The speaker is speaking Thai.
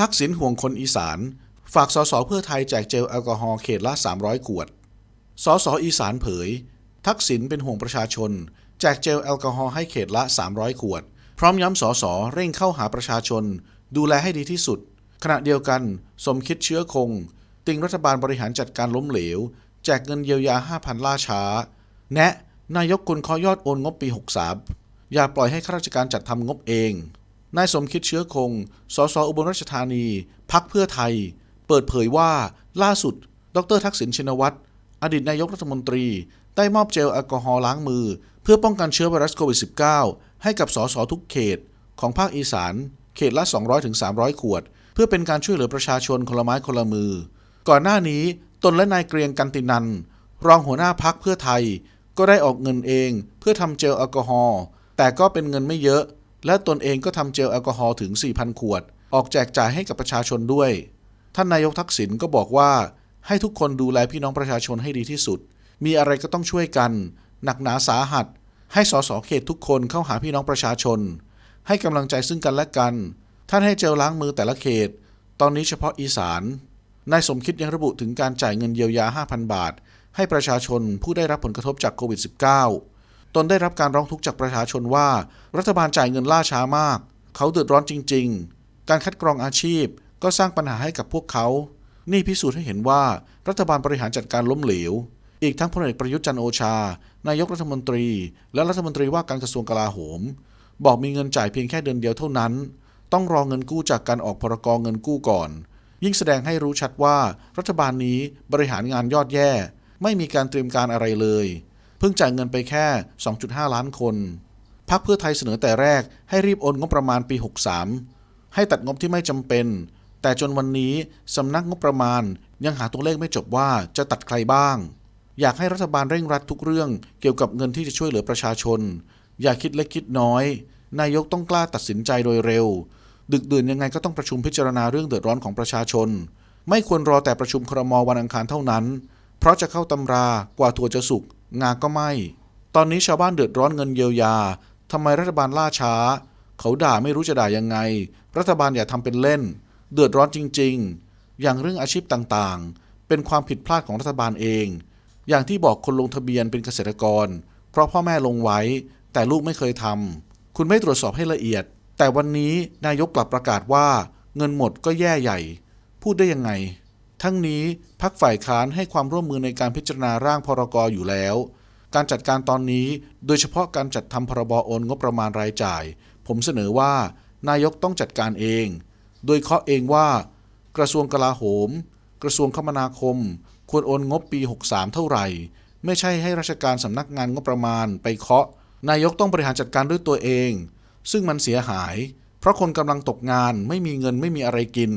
ทักษิณห่วงคนอีสาน ฝากสสเพื่อไทยแจกเจลแอลกอฮอล์เขตละ 300 ขวด สสอีสานเผย ทักษิณเป็นห่วงประชาชน แจกเจลแอลกอฮอล์ให้เขตละ 300 ขวด พร้อมย้ำสสเร่งเข้าหาประชาชน ดูแลให้ดีที่สุด ขณะเดียวกัน สมคิดเชื้อคง ติงรัฐบาลบริหารจัดการล้มเหลว แจกเงินเยียวยา 5,000 ล่าช้า แนะนายกกุลขอยอดโอนงบปี 63 อย่าปล่อยให้ข้าราชการจัดทำงบเอง นายสมคิดเชื้อคง สสอุบลราชธานี พักเพื่อไทย เปิดเผยว่าล่าสุด ดรทักษิณชินวัตร อดีตนายกรัฐมนตรี ได้มอบเจลแอลกอฮอล์ล้างมือ เพื่อป้องกันเชื้อไวรัสโควิด -19 ให้กับสสทุกเขต ของภาคอีสาน เขตละ 200-300 ขวด เพื่อเป็นการช่วยเหลือประชาชนคนละไม้คนละมือ ก่อนหน้านี้ตนและนายเกรียงกันตินัน รองหัวหน้าพักเพื่อไทย ก็ได้ออกเงินเองเพื่อทำเจลแอลกอฮอล์แต่ก็เป็นเงินไม่เยอะ และตนเองก็ทำเจลแอลกอฮอล์ถึง 4,000 ขวด ออกแจกจ่ายให้กับประชาชนด้วย ท่านนายกทักษิณก็บอกว่า ให้ทุกคนดูแลพี่น้องประชาชนให้ดีที่สุด มีอะไรก็ต้องช่วยกัน หนักหนาสาหัส ให้สสเขตทุกคนเข้าหาพี่น้องประชาชน ให้กำลังใจซึ่งกันและกัน ท่านให้เจลล้างมือแต่ละเขต ตอนนี้เฉพาะอีสานนายสมคิดยังระบุถึงการจ่ายเงินเยียวยา 5,000 บาท ให้ประชาชนผู้ได้รับผลกระทบจากโควิด -19 ตนได้รับการร้องทุกข์จากประชาชนว่า รัฐบาลจ่ายเงินล่าช้ามาก เขาเดือดร้อนจริง ๆ การคัดกรองอาชีพก็สร้างปัญหาให้กับพวกเขา นี่พิสูจน์ให้เห็นว่ารัฐบาลบริหารจัดการล้มเหลว อีกทั้งพลเอกประยุทธ์จันโอชา นายกรัฐมนตรี และรัฐมนตรีว่าการกระทรวงกลาโหม บอกมีเงินจ่ายเพียงแค่เดือนเดียวเท่านั้น ต้องรอเงินกู้จากการออกพรกรเงินกู้ก่อน ยิ่งแสดงให้รู้ชัดว่า รัฐบาลนี้บริหารงานยอดแย่ ไม่มีการเตรียมการอะไรเลย เพิ่งจ่ายเงินไปแค่ 2.5 ล้านคนพักเพื่อไทยเสนอแต่แรกให้รีบโอนงบประมาณปี 63 ให้ตัดงบที่ไม่จำเป็น แต่จนวันนี้สำนักงบประมาณยังหาตัวเลขไม่จบว่าจะตัดใครบ้าง อยากให้รัฐบาลเร่งรัดทุกเรื่องเกี่ยวกับเงินที่จะช่วยเหลือประชาชน อย่าคิดเล็กคิดน้อย นายกต้องกล้าตัดสินใจโดยเร็ว ดึกดื่นยังไงก็ต้องประชุมพิจารณาเรื่องเดือดร้อนของประชาชน ไม่ควรรอแต่ประชุมครมวันอังคารเท่านั้น เพราะจะเข้าตำรากว่าถั่วจะสุก งาก็ไม่ ตอนนี้ชาวบ้านเดือดร้อนเงินเยียวยาทำไมรัฐบาลล่าช้า เขาด่าไม่รู้จะด่ายังไง รัฐบาลอย่าทำเป็นเล่น เดือดร้อนจริง ๆ อย่างเรื่องอาชีพต่างๆ เป็นความผิดพลาดของรัฐบาลเอง อย่างที่บอกคนลงทะเบียนเป็นเกษตรกร เพราะพ่อแม่ลงไว้ แต่ลูกไม่เคยทำคุณไม่ตรวจสอบให้ละเอียด แต่วันนี้นายกกลับประกาศว่า เงินหมดก็แย่ใหญ่ พูดได้ยังไง ทั้งนี้พักฝ่ายค้านให้ความร่วมมือในการพิจารณาร่างพรกอยู่แล้ว การจัดการตอนนี้โดยเฉพาะการจัดทำพรบโอนงบประมาณรายจ่าย ผมเสนอว่านายกต้องจัดการเอง โดยเคาะเองว่า กระทรวงกลาโหม กระทรวงคมนาคม ควรโอนงบปี 63 เท่าไหร่ ไม่ใช่ให้ราชการสำนักงานงบประมาณไปเคาะ นายกต้องบริหารจัดการด้วยตัวเอง ซึ่งมันเสียหาย เพราะคนกำลังตกงานไม่มีเงินไม่มีอะไรกิน